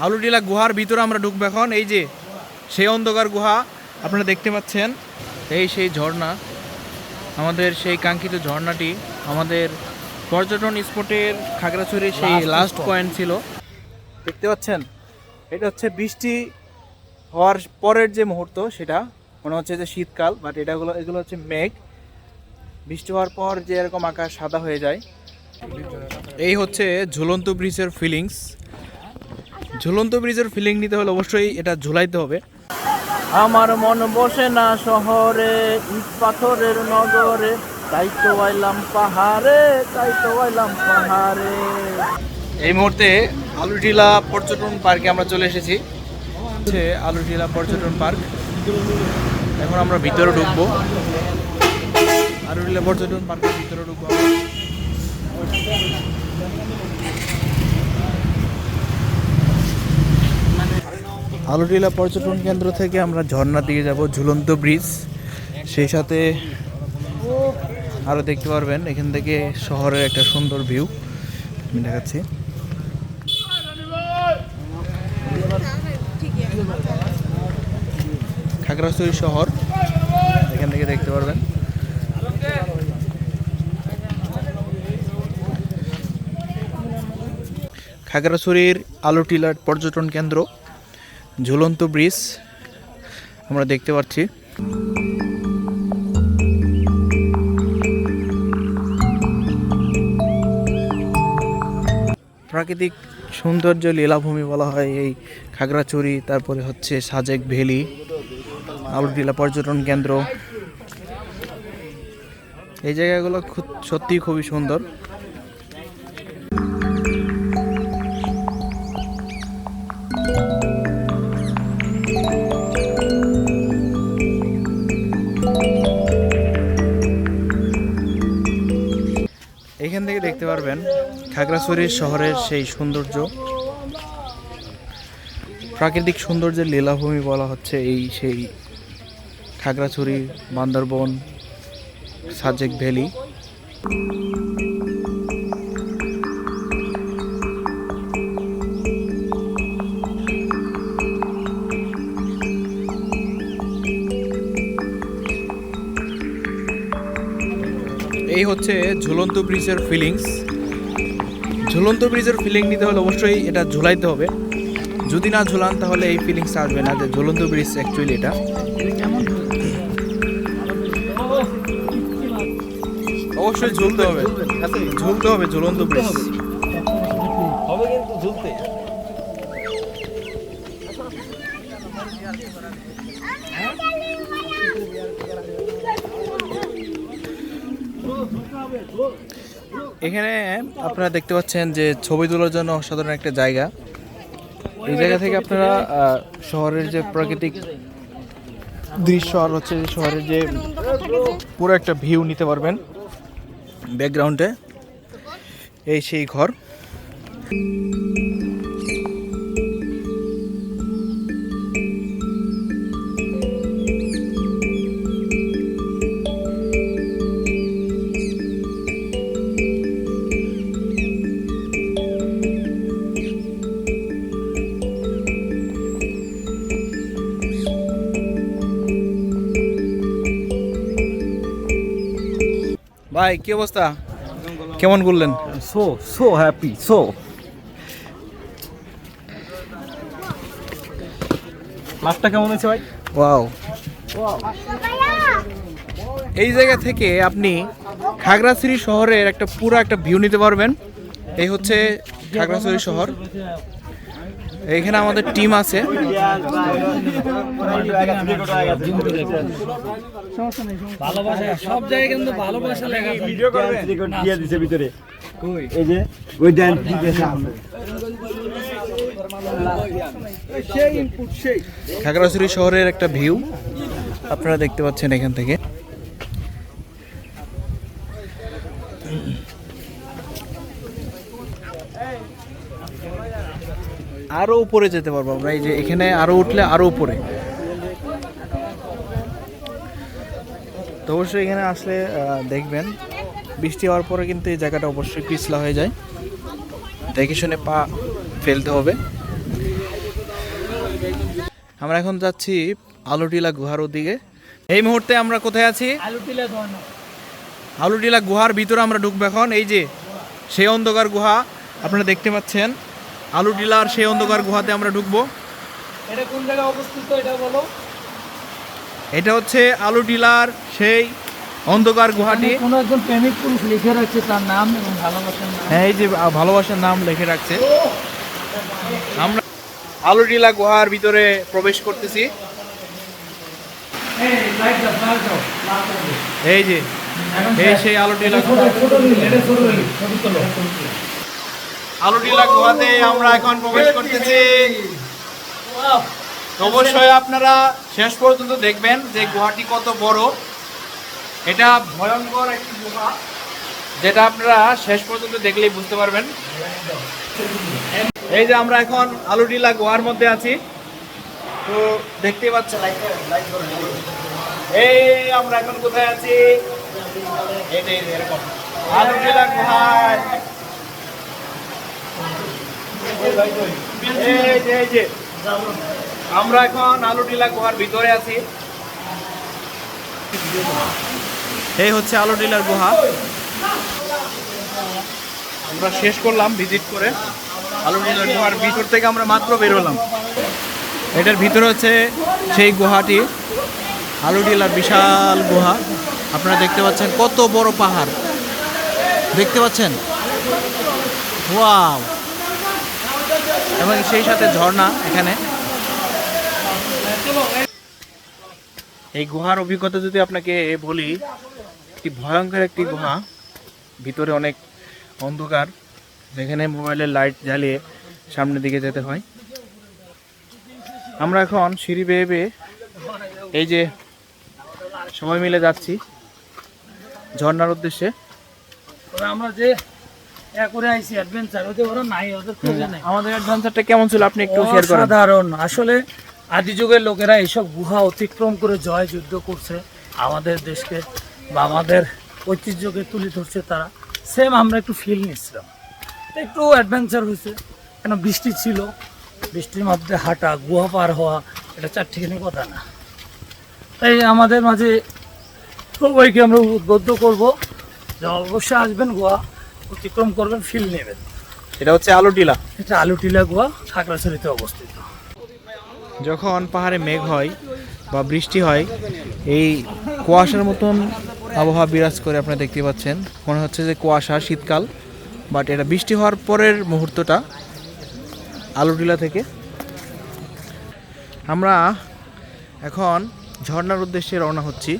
হাউলুটিলা গুহার ভিতরে আমরা ঢুকবো এখন। এই যে সেই অন্ধকার গুহা আপনারা দেখতে পাচ্ছেন। এই সেই ঝর্ণা আমাদের সেই কাঙ্ক্ষিত ঝর্ণাটি আমাদের পর্যটন স্পটের খাগড়াছড়ির সেই লাস্ট পয়েন্ট ছিল। দেখতে পাচ্ছেন? এটা হচ্ছে বৃষ্টি হওয়ার পরের যে মুহূর্ত সেটা মনে হচ্ছে যে শীতকাল বাট এটাগুলো এগুলো হচ্ছে মেঘ। বৃষ্টি হওয়ার পর যে এরকম আকাশ সাদা হয়ে যায়। এই হচ্ছে ঝুলন্ত ব্রিজের ফিলিংস ঝুলন্ত ব্রিজের ফিলিং নিতে হলে অবশ্যই এটা ঝুলাইতে হবে। আমার মন বসে না শহরে ইট পাথরের নগরে। তাই তো আইলাম পাহাড়ে তাই তো আইলাম পাহাড়ে। এই মুহূর্তে আলুটিলা পর্যটন পার্কে আমরা চলে এসেছি। হচ্ছে আলুটিলা পর্যটন পার্ক। এখন আমরা ভিতরে ঢুকবো। আলুটিলা পর্যটন পার্কের ভিতরে ঢুকবো আলুটিলা পর্যটন কেন্দ্র থেকে আমরা ঝর্ণা দিকে যাব, ঝুলন্ত ব্রিজ। সেই সাথে আরও দেখতে পারবেন, এখান থেকে শহরের একটা সুন্দর ভিউ। আমি দেখাচ্ছি। খাগড়াছড়ি শহর, এখান থেকে দেখতে পারবেন। খাগড়াছড়ির আলুটিলার পর্যটন কেন্দ্র। ঝুলন্ত ব্রিজ আমরা দেখতে পাচ্ছি। প্রাকৃতিক সৌন্দর্য লীলাভূমি বলা হয় এই খাগড়াছড়ি, তারপরে হচ্ছে সাজেক ভ্যালি আলুটিলা পর্যটন কেন্দ্র। এই জায়গাগুলো সত্যিই খুবই সুন্দর। পারবেন। খাগড়াছড়ি শহরের সেই সৌন্দর্য। প্রাকৃতিক সৌন্দর্যের লীলাভূমি বলা হচ্ছে এই সেই খাগড়াছড়ি বান্দরবন সাজেক ভ্যালি। হচ্ছে ঝুলন্ত ব্রিজের ফিলিংস ঝুলন্ত ব্রিজের ফিলিং নিতে হলে অবশ্যই এটা ঝুলাইতে হবে। যদি না ঝুলান, তাহলে এই ফিলিংস আসবে না যে ঝুলন্ত ব্রিজ অ্যাকচুয়ালি এটা। অবশ্যই ঝুলতে হবে। ঝুলতে হবে ঝুলন্ত ব্রিজ এখানে আপনারা দেখতে পাচ্ছেন যে ছবি তোলার জন্য অসাধারণ একটা জায়গা। এই জায়গা থেকে আপনারা শহরের যে প্রাকৃতিক দৃশ্য আর হচ্ছে যে শহরের যে পুরো একটা ভিউ নিতে পারবেন ব্যাকগ্রাউন্ডে এই সেই ঘর। ভাই কি অবস্থা? কেমন করলেন সো সো হ্যাপি সো মাছটা কেমন হয়েছে ভাই? ওয়াও এই জায়গা থেকে আপনি খাগড়াছড়ি শহরের একটা পুরো একটা ভিউ নিতে পারবেন। এই হচ্ছে খাগড়াছড়ি শহর। এখানে আমাদের টিম আছে। ভালোবাসা সব জায়গায় কিন্তু ভালোবাসা লেখা থাকে। ভিডিও করবেন দিয়ে দিছে ভিতরে। এই যে ওই ড্যান্স খাগড়াছড়ি শহরের একটা ভিউ আপনারা দেখতে পাচ্ছেন এখান থেকে। আরও উপরে যেতে পারব আমরা। এই যে এখানে আরও উঠলে আরও উপরে। তো অবশ্যই এখানে আসলে দেখবেন বৃষ্টি হওয়ার পরে কিন্তু এই জায়গাটা অবশ্যই পিছলা হয়ে যায়। দেখে শুনে পা ফেলতে হবে। আমরা এখন যাচ্ছি আলুটিলা গুহার ওদিকে। এই মুহূর্তে আমরা কোথায় আছি? আলু টিলা আলুটিলা গুহার ভিতরে আমরা ঢুকবো এখন। এই যে সেই অন্ধকার গুহা আপনারা দেখতে পাচ্ছেন। আলুটিলার সেই অন্ধকার গুহাতে আমরা ঢুকবো। এটা কোন জায়গায় অবস্থিত এটা বলো? এটা হচ্ছে আলুটিলার সেই অন্ধকার গুহাটি। কোন একজন প্রেমিক পুরুষ লিখে রাখছে তার নাম এবং ভালোবাসার নাম। হ্যাঁ এই যে ভালোবাসার নাম লিখে রাখছে। আমরা আলুটিলা গুহার ভিতরে প্রবেশ করতেছি। এই যে এই সেই আলুটিলা গুহা ছোট নিলে এটা ছোট নিলে ছবি তোলো আলুটিলা গুহাতে আমরা এখন প্রবেশ করতেছি। অবশ্যই আপনারা শেষ পর্যন্ত দেখবেন যে গুহাটি কত বড়। এটা ভয়ঙ্কর একটি গুহা, যেটা আপনারা শেষ পর্যন্ত দেখলেই বুঝতে পারবেন। এই যে আমরা এখন আলুটিলা গুহার মধ্যে আছি। তো দেখতে পাচ্ছেন। এই আমরা এখন কোথায় আছি? যে এরকম। গুহায়। আমরা এখন আলুটিলা গুহার ভিতরে আছি। এই হচ্ছে আলুটিলার গুহা। আমরা শেষ করলাম ভিজিট করে। আলুটিলার গুহার ভিতর থেকে আমরা মাত্র বেরোলাম এটার ভিতরে হচ্ছে সেই গুহাটি। আলুটিলার বিশাল গুহা। আপনারা দেখতে পাচ্ছেন কত বড় পাহাড়। দেখতে পাচ্ছেন? ওয়াও! এবং সেই সাথে ঝর্ণা এখানে। এই গুহার অভিজ্ঞতা যদি আপনাকে বলি, একটি ভয়ঙ্কর একটি গুহা। ভিতরে অনেক অন্ধকার, যেখানে মোবাইলের লাইট জ্বালিয়ে সামনের দিকে যেতে হয়। আমরা এখন সিঁড়ি বেয়ে বেয়ে এই যে সবাই মিলে যাচ্ছি ঝর্ণার উদ্দেশ্যে। আমরা যে করে আইছি অ্যাডভেঞ্চার ওরা নাই ওদের খোঁজে নাই। আমাদের অ্যাডভেঞ্চারটা কেমন ছিল? আপনি একটু শেয়ার করেন। অসাধারণ। আসলে আদি যুগের লোকেরা এইসব গুহা অতিক্রম করে জয় যুদ্ধ করছে। আমাদের দেশকে বা আমাদের ঐতিহ্যকে তুলে ধরছে তারা। সেম আমরা একটু ফিল নিচ্ছিলাম। একটু অ্যাডভেঞ্চার হয়েছে। কেন বৃষ্টি ছিল? বৃষ্টির মধ্যে হাঁটা গুহা পার হওয়া এটা চারটিখানি কথা না। তাই আমাদের মাঝে সবাইকে আমরা উদ্বুদ্ধ করব। যে অবশ্যই আসবেন গুহা। অতিক্রম করবেন ফিল নেবেন। এটা হচ্ছে আলুটিলা এটা আলুটিলা গুহা খাগড়াছড়িতে অবস্থিত। যখন পাহাড়ে মেঘ হয় বা বৃষ্টি হয় এই কুয়াশার মতন আবহাওয়া বিরাজ করে আপনারা দেখতে পাচ্ছেন। মনে হচ্ছে যে কুয়াশা শীতকাল বাট এটা বৃষ্টি হওয়ার পরের মুহূর্তটা আলু আলুটিলা থেকে। আমরা এখন ঝর্নার উদ্দেশ্যে রওনা হচ্ছি।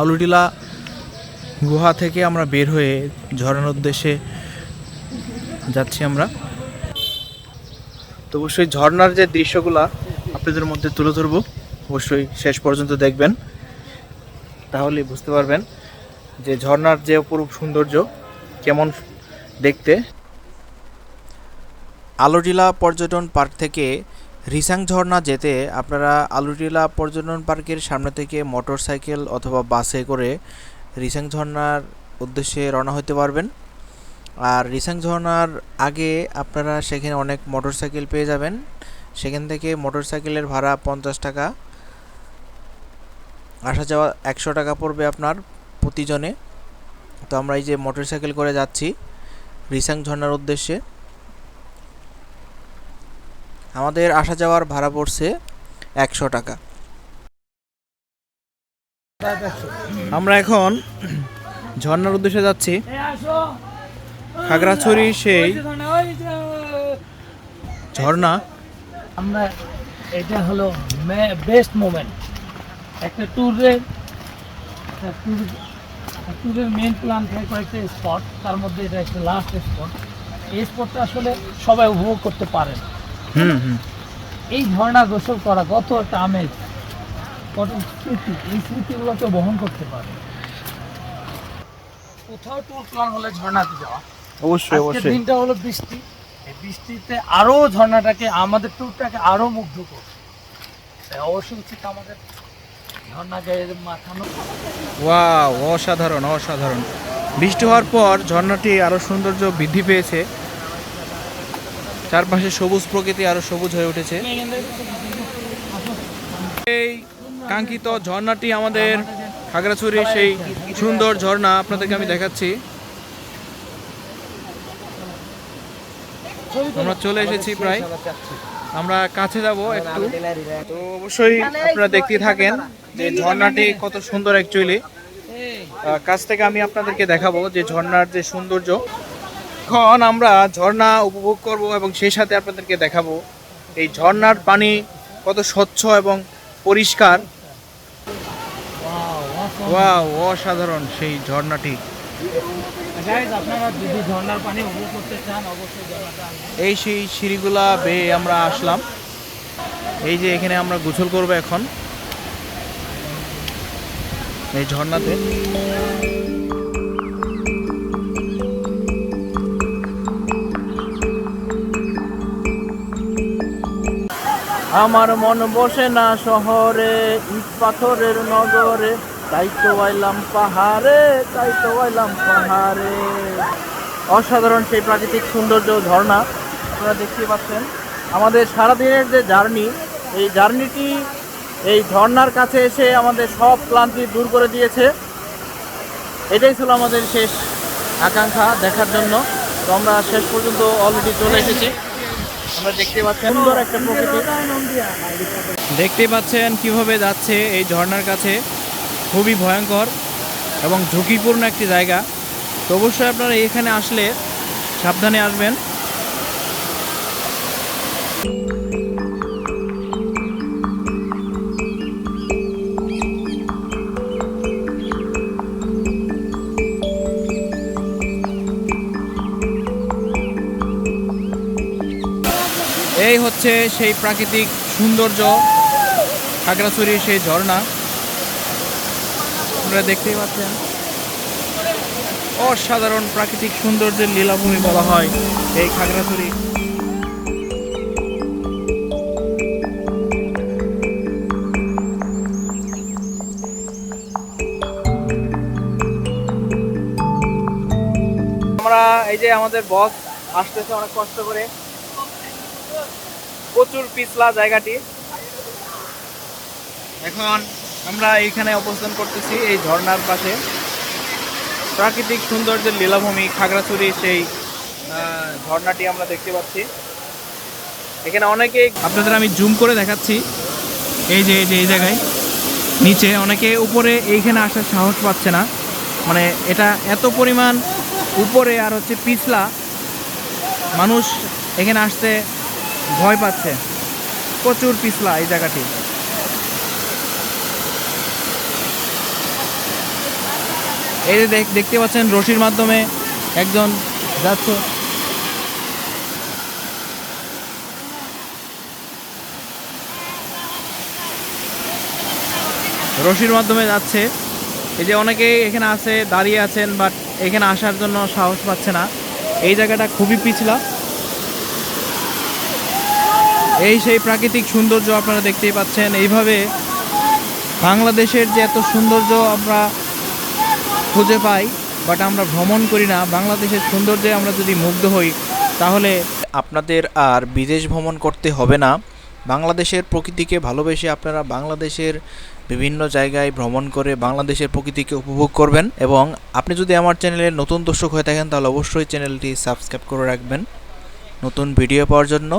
আলু আলুটিলা গুহা থেকে আমরা বের হয়ে ঝর্ণার উদ্দেশ্যে যাচ্ছি আমরা। তো অবশ্যই ঝর্ণার যে দৃশ্যগুলা আপনাদের মধ্যে তুলে ধরবো, অবশ্যই শেষ পর্যন্ত দেখবেন। তাহলে বুঝতে পারবেন যে ঝর্ণার যে অপরূপ সৌন্দর্য, কেমন দেখতে। আলোটিলা পর্যটন পার্ক থেকে রিসাং ঝর্ণা যেতে আপনারা আলুটিলা পর্যটন পার্কের সামনে থেকে মোটরসাইকেল অথবা বাসে করে রিসাং ঝর্ণার উদ্দেশ্যে রওনা হতে পারবেন। আর রিসাং ঝর্ণার আগে আপনারা সেখানে অনেক মোটরসাইকেল পেয়ে যাবেন। সেখান থেকে মোটরসাইকেলের ভাড়া পঞ্চাশ টাকা। আসা যাওয়া একশো টাকা পড়বে আপনার প্রতিজনে। তো আমরা এই যে মোটরসাইকেল করে যাচ্ছি রিসাং ঝর্ণার উদ্দেশ্যে। আমাদের আসা যাওয়ার ভাড়া পড়ছে একশো টাকা। আমরা এখন ঝর্ণার উদ্দেশ্যে যাচ্ছি। খাগড়াছড়ি সেই ঝর্ণা। আমরা এটা হলো বেস্ট মোমেন্ট একটা ট্যুরের ট্যুর ট্যুরের মেন প্ল্যান থাকে কয়েকটা স্পট তার মধ্যে এটা একটা লাস্ট স্পট এই স্পটটা আসলে সবাই উপভোগ করতে পারে। না। হুম হুম। এই ঝর্ণা গোসল করা কত একটা আমেজ। কত স্মৃতি? এই স্মৃতিগুলোকে বহন করতে পারে। কোথাও ট্যুর প্ল্যান হলে ঝর্ণাতে যাওয়া। অবশ্যই অবশ্যই। দিনটা হলো বৃষ্টি। এই বৃষ্টিতে আরও ঝর্ণাটাকে আমাদের ট্যুরটাকে আরও মুগ্ধ করবে। অবশ্যই উচিত আমাদের ওয়াও অসাধারণ অসাধারণ। বৃষ্টি হওয়ার পর ঝর্ণাটি আরও সৌন্দর্য বৃদ্ধি পেয়েছে। চারপাশে সবুজ প্রকৃতি আরও সবুজ হয়ে উঠেছে। এই কাঙ্ক্ষিত ঝর্ণাটি আমাদের খাগড়াছড়ির সেই সুন্দর ঝর্ণা আপনাদেরকে আমি দেখাচ্ছি। আমরা চলে এসেছি প্রায়। আমরা কাছে যাব একটু। তো অবশ্যই আপনারা দেখতে থাকেন যে ঝর্ণাটি কত সুন্দর অ্যাকচুয়ালি কাছ থেকে আমি আপনাদেরকে দেখাবো যে ঝর্ণার যে সৌন্দর্য। এখন আমরা ঝর্ণা উপভোগ করব এবং সেই সাথে আপনাদেরকে দেখাবো এই ঝর্ণার পানি কত স্বচ্ছ এবং পরিষ্কার। ওয়াও অসাধারণ সেই ঝর্ণাটি। আপনারা যদি ঝর্ণার পানি উপভোগ করতে চান অবশ্যই এই সেই সিঁড়িগুলা বেয়ে আমরা আসলাম। এই যে এখানে আমরা গোসল করব এখন। এই ঝর্ণাতে। আমার মন বসে না শহরে ইট পাথরের নগরে। তাই তো পাহাড়ে, তাই তো পাহাড়ে। অসাধারণ সেই প্রাকৃতিক সৌন্দর্য ঝর্ণা আপনারা দেখতে পাচ্ছেন। আমাদের সারাদিনের যে জার্নি, এই জার্নিটি, এই ঝর্ণার কাছে এসে আমাদের সব ক্লান্তি দূর করে দিয়েছে। এটাই ছিল আমাদের শেষ আকাঙ্ক্ষা দেখার জন্য। তো আমরা শেষ পর্যন্ত অলরেডি চলে এসেছি। আমরা দেখতে পাচ্ছেন সুন্দর একটা প্রকৃতি। দেখতে পাচ্ছেন কীভাবে যাচ্ছে এই ঝর্ণার কাছে। খুবই ভয়ঙ্কর এবং ঝুঁকিপূর্ণ একটি জায়গা। তো অবশ্যই আপনারা এখানে আসলে সাবধানে আসবেন। এই হচ্ছে সেই প্রাকৃতিক সৌন্দর্য, খাগড়াছড়ির সেই ঝর্ণা। আপনারা দেখতেই পাচ্ছেন। অসাধারণ প্রাকৃতিক সৌন্দর্যের লীলাভূমি বলা হয় এই খাগড়াছড়ি। আমরা এই যে আমাদের বস আসতেছে অনেক কষ্ট করে। প্রচুর পিছলা জায়গাটি। এখন আমরা এইখানে অবস্থান করতেছি এই ঝর্ণার পাশে। প্রাকৃতিক সৌন্দর্যের লীলাভূমি খাগড়াছড়ি, সেই ঝর্ণাটি আমরা দেখতে পাচ্ছি। এখানে অনেকে আপনাদের আমি জুম করে দেখাচ্ছি। এই যে এই যে, এই জায়গায়, নিচে অনেকে উপরে এইখানে আসার সাহস পাচ্ছে না। মানে এটা এত পরিমাণ উপরে আর হচ্ছে পিছলা, মানুষ এখানে আসতে ভয় পাচ্ছে। প্রচুর পিছলা এই জায়গাটি। এই দেখতে পাচ্ছেন রশির মাধ্যমে একজন যাচ্ছে। রশির মাধ্যমে যাচ্ছে। এই যে অনেকে এখানে আছে, দাঁড়িয়ে আছেন বাট এখানে আসার জন্য সাহস পাচ্ছে না। এই জায়গাটা খুবই পিছলা। এই সেই প্রাকৃতিক সৌন্দর্য আপনারা দেখতেই পাচ্ছেন। এইভাবে বাংলাদেশের যে এত সৌন্দর্য আমরা খুঁজে পাই বাট আমরা ভ্রমণ করি না। বাংলাদেশের সৌন্দর্যে আমরা যদি মুগ্ধ হই, তাহলে আপনাদের আর বিদেশ ভ্রমণ করতে হবে না। বাংলাদেশের প্রকৃতিকে ভালোবেসে আপনারা বাংলাদেশের বিভিন্ন জায়গায় ভ্রমণ করে বাংলাদেশের প্রকৃতিকে উপভোগ করবেন এবং আপনি যদি আমার চ্যানেলের নতুন দর্শক হয়ে থাকেন, তাহলে অবশ্যই চ্যানেলটি সাবস্ক্রাইব করে রাখবেন। নতুন ভিডিও পাওয়ার জন্য।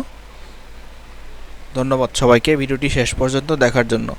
ধন্যবাদ সবাইকে, ভিডিওটি শেষ পর্যন্ত দেখার জন্য।